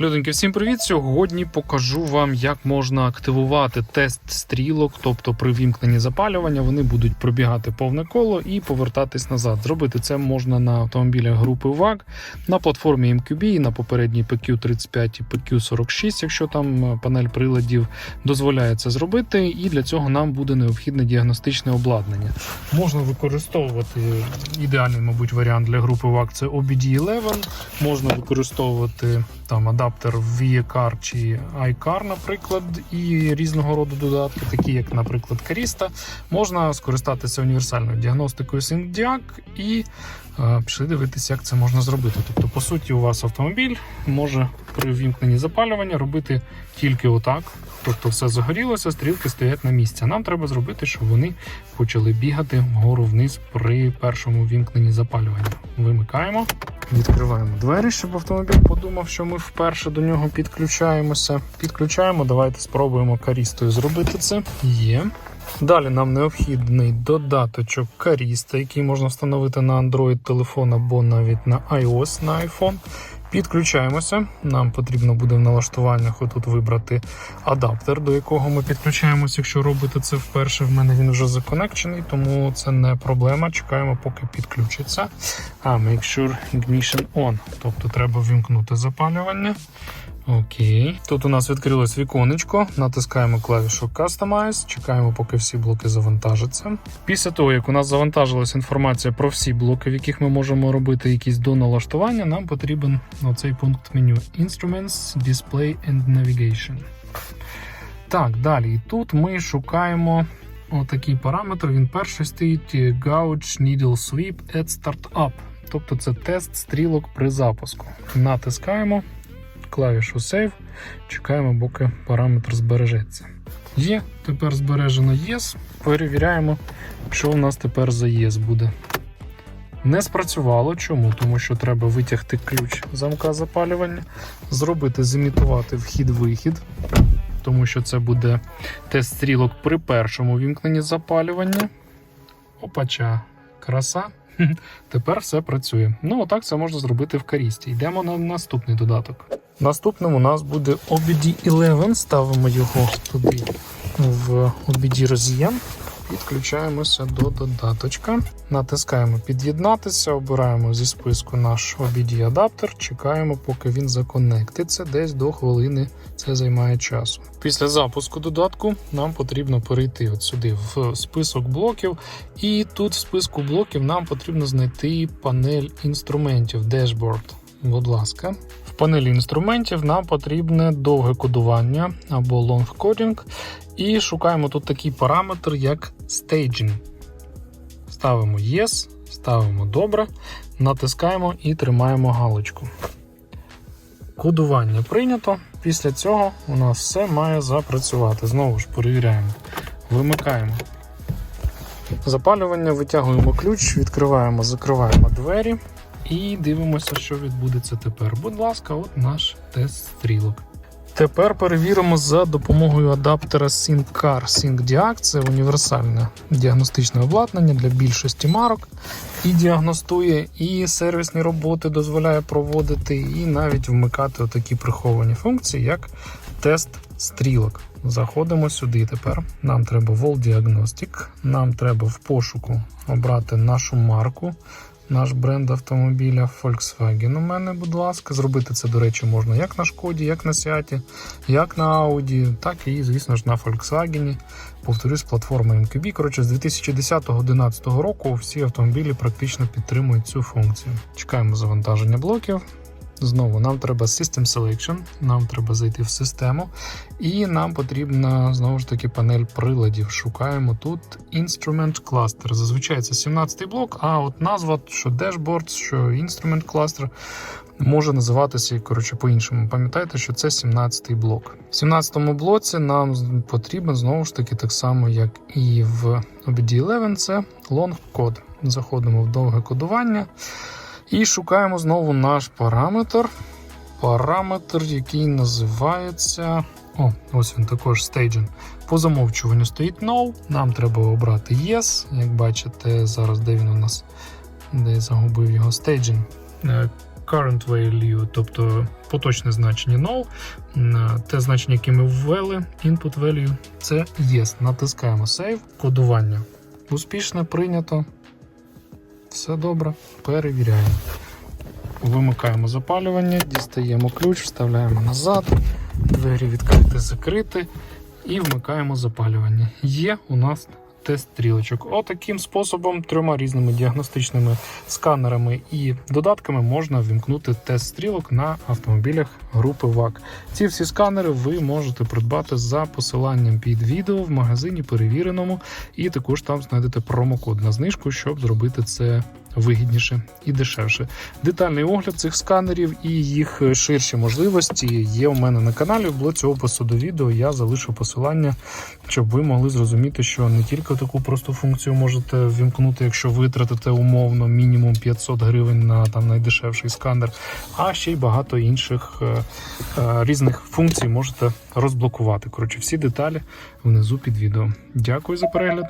Люденьки, всім привіт! Сьогодні покажу вам, як можна активувати тест стрілок, тобто при вімкненні запалювання вони будуть пробігати повне коло і повертатись назад. Зробити це можна на автомобілях групи VAG, на платформі MQB, і на попередній PQ35 і PQ46, якщо там е, панель приладів дозволяє це зробити. І для цього нам буде необхідне діагностичне обладнання. Можна використовувати ідеальний, мабуть, варіант для групи VAG це OBD11, можна використовувати там адаптер VCAR чи iCar, наприклад, і різного роду додатки, такі як, наприклад, Carista. Можна скористатися універсальною діагностикою SyncDiag і е, пішли дивитися, як це можна зробити. Тобто, по суті, у вас автомобіль може при вімкненні запалювання робити тільки отак. Тобто все загорілося, стрілки стоять на місці. Нам треба зробити, щоб вони почали бігати вгору вниз при першому вімкненні запалювання. Вимикаємо. Відкриваємо двері, щоб автомобіль подумав, що ми вперше до нього підключаємося. Підключаємо, давайте спробуємо карістою зробити це. Є. Далі нам необхідний додаточок Каріста, який можна встановити на Android телефон або навіть на iOS на iPhone. Підключаємося. Нам потрібно буде в налаштуваннях отут вибрати адаптер, до якого ми підключаємося. Якщо робите це вперше, в мене він вже законекчений, тому це не проблема. Чекаємо, поки підключиться. А, make sure ignition on. Тобто треба вімкнути запалювання. Окей. Тут у нас відкрилось віконечко. Натискаємо клавішу Customize, чекаємо, поки всі блоки завантажаться. Після того, як у нас завантажилась інформація про всі блоки, в яких ми можемо робити якісь доналаштування, нам потрібен оцей пункт меню Instruments, Display and Navigation. Так, далі. І тут ми шукаємо отакий параметр. Він перший стоїть Gauge Needle Sweep at Startup. Тобто це тест стрілок при запуску. Натискаємо клавішу Save, чекаємо, поки параметр збережеться. Є, тепер збережено Yes. Перевіряємо, що у нас тепер за Yes буде. Не спрацювало. Чому? Тому що треба витягти ключ замка запалювання, зробити, зімітувати вхід-вихід, тому що це буде тест стрілок при першому вімкненні запалювання. Опача, краса. Тепер все працює. Ну, отак це можна зробити в карісті. Йдемо на наступний додаток. Наступним у нас буде OBD11. Ставимо його туди в OBD роз'єм. Підключаємося до додаточка. Натискаємо під'єднатися, обираємо зі списку наш OBD адаптер, чекаємо, поки він законектиться. Десь до хвилини це займає часу. Після запуску додатку нам потрібно перейти от сюди в список блоків, і тут в списку блоків нам потрібно знайти панель інструментів Dashboard. Будь ласка, в панелі інструментів нам потрібне довге кодування або coding, і шукаємо тут такий параметр, як staging. Ставимо Yes, ставимо добре, натискаємо і тримаємо галочку. Кодування прийнято. Після цього у нас все має запрацювати. Знову ж перевіряємо. Вимикаємо. Запалювання, витягуємо ключ, відкриваємо, закриваємо двері і дивимося, що відбудеться тепер. Будь ласка, от наш тест стрілок. Тепер перевіримо за допомогою адаптера SyncCar SyncDiag. Це універсальне діагностичне обладнання для більшості марок. І діагностує, і сервісні роботи дозволяє проводити, і навіть вмикати отакі приховані функції, як тест стрілок. Заходимо сюди тепер. Нам треба Wall Diagnostic, нам треба в пошуку обрати нашу марку. Наш бренд автомобіля Volkswagen у мене, будь ласка. Зробити це, до речі, можна як на шкоді, як на Сіаті, як на Audi, так і, звісно ж, на Volkswagen. Повторюсь, платформа MQB. Коротше, з 2010-2011 року всі автомобілі практично підтримують цю функцію. Чекаємо завантаження блоків. Знову нам треба System Selection, нам треба зайти в систему, і нам потрібна знову ж таки панель приладів. Шукаємо тут Instrument Cluster. Зазвичай це 17-й блок, а от назва, що Dashboard, що Instrument Cluster, може називатися коротше, по-іншому. Пам'ятайте, що це 17-й блок. В 17-му блоці нам потрібен знову ж таки так само, як і в OBD11, це Long Code. Заходимо в довге кодування. І шукаємо знову наш параметр. Параметр, який називається. О, ось він також staging. По замовчуванню стоїть No. Нам треба обрати Yes. Як бачите, зараз де він у нас де я загубив його staging. Е, current value, тобто поточне значення null, М, те значення, яке ми ввели, input value, це yes. Натискаємо Save, кодування. Успішне, прийнято. Все добре, перевіряємо. Вимикаємо запалювання, дістаємо ключ, вставляємо назад, двері відкрити, закрити і вмикаємо запалювання. Є у нас тест стрілочок. Отаким способом, трьома різними діагностичними сканерами і додатками можна вімкнути тест стрілок на автомобілях групи ВАК. Ці всі сканери ви можете придбати за посиланням під відео в магазині перевіреному, і також там знайдете промокод на знижку, щоб зробити це вигідніше і дешевше. Детальний огляд цих сканерів і їх ширші можливості є у мене на каналі. В блоці опису до відео я залишу посилання, щоб ви могли зрозуміти, що не тільки таку просту функцію можете вімкнути, якщо витратите умовно мінімум 500 гривень на там найдешевший сканер, а ще й багато інших е, е, різних функцій можете розблокувати. Коротше, всі деталі внизу під відео. Дякую за перегляд.